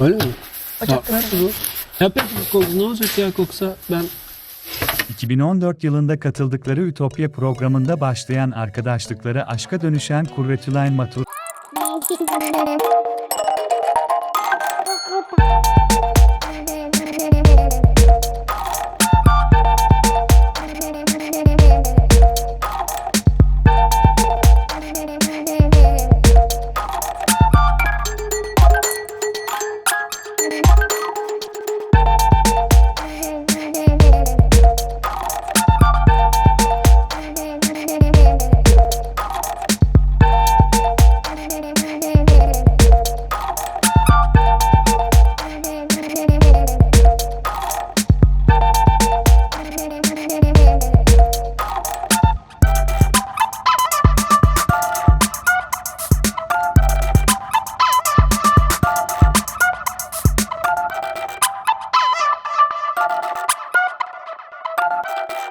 Öyle mi? Ocaklar bu. Ya peki oldu. Ne olacak ya koksa ben 2014 yılında katıldıkları Ütopya programında başlayan arkadaşlıkları aşka dönüşen Kurvetülayn Matur, Bye.